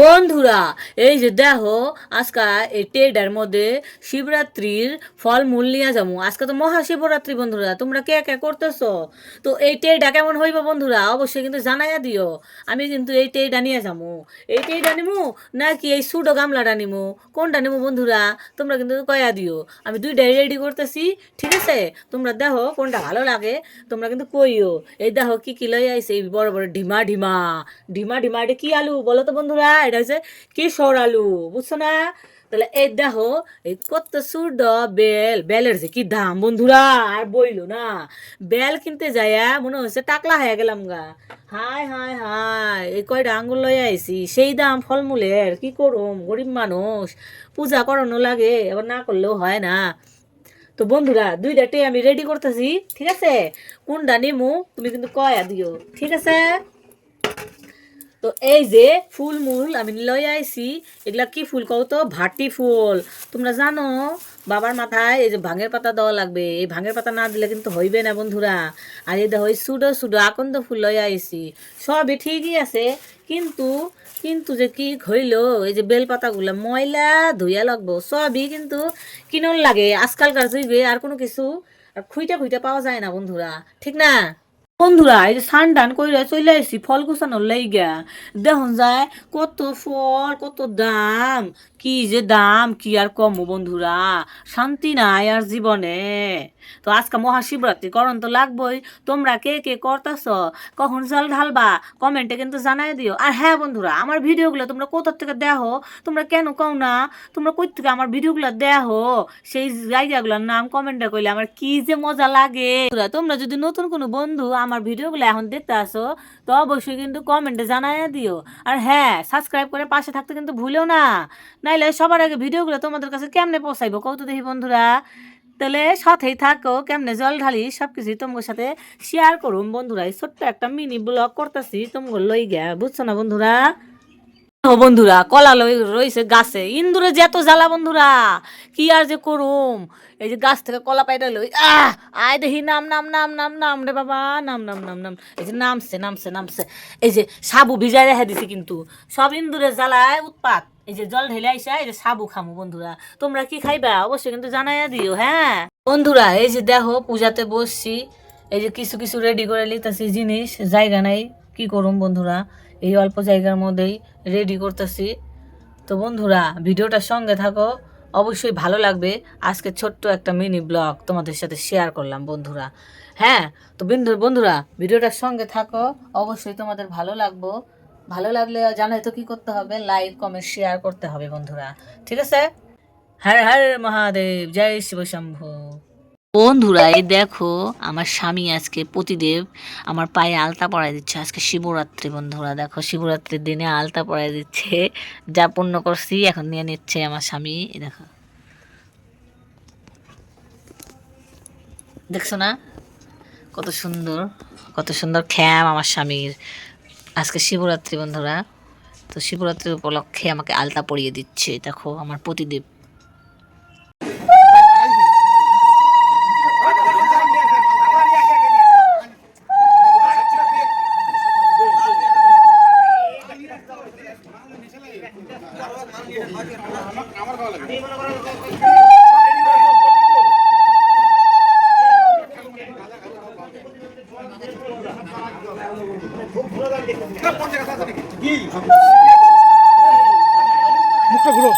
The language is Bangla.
বন্ধুরা, এই যে দেখো, আজকে এই টেডার মধ্যে শিবরাত্রির ফল মূল নিয়ে যাব। আজকে তো মহাশিবরাত্রি, বন্ধুরা, তোমরা কে কে করতেছো? তো এই টেডা কেমন হইব, বন্ধুরা, অবশ্যই কিন্তু জানাইয়া দিও। আমি কিন্তু এই টেডা নিয়ে যাব। এই টেডা নিমু নাকি এই সুডো গামলাটা নিমু? কোনটা নিমু, বন্ধুরা, তোমরা কিন্তু কয়া দিও। আমি দুইটাই রেডি করতেছি, ঠিক আছে? তোমরা দেখো কোনটা ভালো লাগে, তোমরা কিন্তু কইও। এই দেখো কি কি লই আইছে, এই বড় বড় ঢিমা ঢিমা। ঢিমা ঢিমা এটা কি আলু, বলো তো বন্ধুরা, এটা হচ্ছে কেশর আলু, বুঝছ না? তাহলে এই দেখো, এই কত সুড বেল। বেলের যে কি দাম বন্ধুরা, আর বইলো না। বেল কিনতে যাইয়া মনে হচ্ছে টাকলা হয়ে গেলাম গা। হাই হাই হাই, এই কয়টা আঙ্গুল লই আইছি? সেই দাম ফলমূলের, কি করুম? গরিব মানুষ, পূজা করানো লাগে এবার না করলেও হয় না। তো বন্ধুরা, দুইটা টে আমি রেডি করতেছি, ঠিক আছে? কোনটা নিমু, তুমি কিন্তু কয়া দিও, ঠিক আছে? তো এই যে ফুল মূল আমি লই আইছি, এগুলা কি ফুল কও তো? ভাটি ফুল। তোমরা জানো, বাবার মাথায় এই যে ভাঙের পাতা দেওয়া লাগবে। এই ভাঙের পাতা না দিলে কিন্তু হইবে না বন্ধুরা। আর এই দেখো সুডো সুডো আকন্দ ফুল লই আইছি। সবই ঠিকই আছে, কিন্তু কিন্তু যে কি হইল, এই যে বেল পাতাগুলো ময়লা ধুইয়া লাগবো, সবই কিন্তু কিনন লাগে। আজকালকার যুগে আর কোনো কিছু আর খুইটা খুইটা পাওয়া যায় না বন্ধুরা। ঠিক না? বন্ধুরা, এই যে সান টান কইরা চলে আসছি ফল গুছানোর লাইগা। দেখুন যায়, কত ফল, কত দাম। কি যে দাম, কি আর কম বন্ধুরা। শান্তি নাই আর জীবনে। তো আজকে মহাশিবরাত্রি, করণ তো লাগবই। তোমরা কে কে করতেছ, কখন জল ঢালবা, কমেন্টে কিন্তু জানাই দিও। আর হ্যাঁ বন্ধুরা, আমার ভিডিওগুলো তোমরা কোথা থেকে দেখো, তোমরা কেন কও না? তোমরা কই থেকে আমার ভিডিওগুলো দেখো? সেই জায়গাগুলোর নাম কমেন্টে কইলে আমার কি যে মজা লাগে। তোমরা যদি নতুন কোনো বন্ধু আমার ভিডিওগুলো এখন দেখতে আসো, তো অবশ্যই কিন্তু কমেন্টে জানাই দিও। আর হ্যাঁ সাবস্ক্রাইব করে পাশে থাকতে কিন্তু ভুলেও না। নাইলে সবার আগে ভিডিওগুলো তোমাদের কাছে কেমনে পৌঁছাইবো কত দেখি বন্ধুরা। তাহলে সাথেই থাকো, কেমনে জল ঢালি সব কিছুই তোমার সাথে শেয়ার করুন বন্ধুরা ছোট্ট একটা মিনি ব্লগ করতেছি তোমার লই গা বুঝছ না বন্ধুরা? ও বন্ধুরা, কলা রইছে গাছে। ইন্দুরে যে এত জ্বালা বন্ধুরা, কি আর যে করুম? এই যে গাছ থেকে কলা পাইটা লই, আহ! আয় দেখি, নাম নাম নাম নাম নাম রে বাবা, নাম নাম নাম নাম। এই যে নামছে নামছে নামছে। এই যে সাবু ভিজাই রেখে দিছে কিন্তু। সব ইন্দুরে জ্বালায় উৎপাত। এই যে জল ঢেলে আইসা, এই যে সাবু খামু বন্ধুরা। তোমরা কি খাইবা? অবশ্যই কিন্তু জানাইয়া দিও হ্যাঁ? বন্ধুরা, এই যে দেখো, পূজাতে বসছি। এই যে কিছু কিছু রেডি করে লিতেছি জিনিস, জায়গা নাই। কি করুম বন্ধুরা? এই অল্প জায়গার মধ্যেই রেডি করতেছি। তো বন্ধুরা, ভিডিওটার সঙ্গে থাকো। অবশ্যই ভালো লাগবে। আজকে ছোট্ট একটা মিনি ব্লগ তোমাদের সাথে শেয়ার করলাম বন্ধুরা। হ্যাঁ তো বন্ধু, বন্ধুরা, ভিডিওটার সঙ্গে থাকো। অবশ্যই তোমাদের ভালো লাগবো। ভালো লাগলে জানাই তো কি করতে হবে? লাইক কমেন্ট শেয়ার করতে হবে বন্ধুরা। ঠিক আছে? হর হর মহাদেব, জয় শিব শম্ভু। বন্ধুরা, এই দেখো, আমার স্বামী আজকে প্রতিদেব আমার পায়ে আলতা পরাই দিচ্ছে। আজকে শিবরাত্রি বন্ধুরা, দেখো, শিবরাত্রির দিনে আলতা পরাই দিচ্ছে। যা পূর্ণ করছি, এখন নিয়ে নিচ্ছে আমার স্বামী, এই দেখো। দেখছ না? কত সুন্দর কত সুন্দর খ্যাম আমার স্বামীর। আজকে শিবরাত্রি বন্ধুরা, তো শিবরাত্রির উপলক্ষে আমাকে আলতা পরিয়ে দিচ্ছে। দেখো, আমার মুখটা ঘুরো।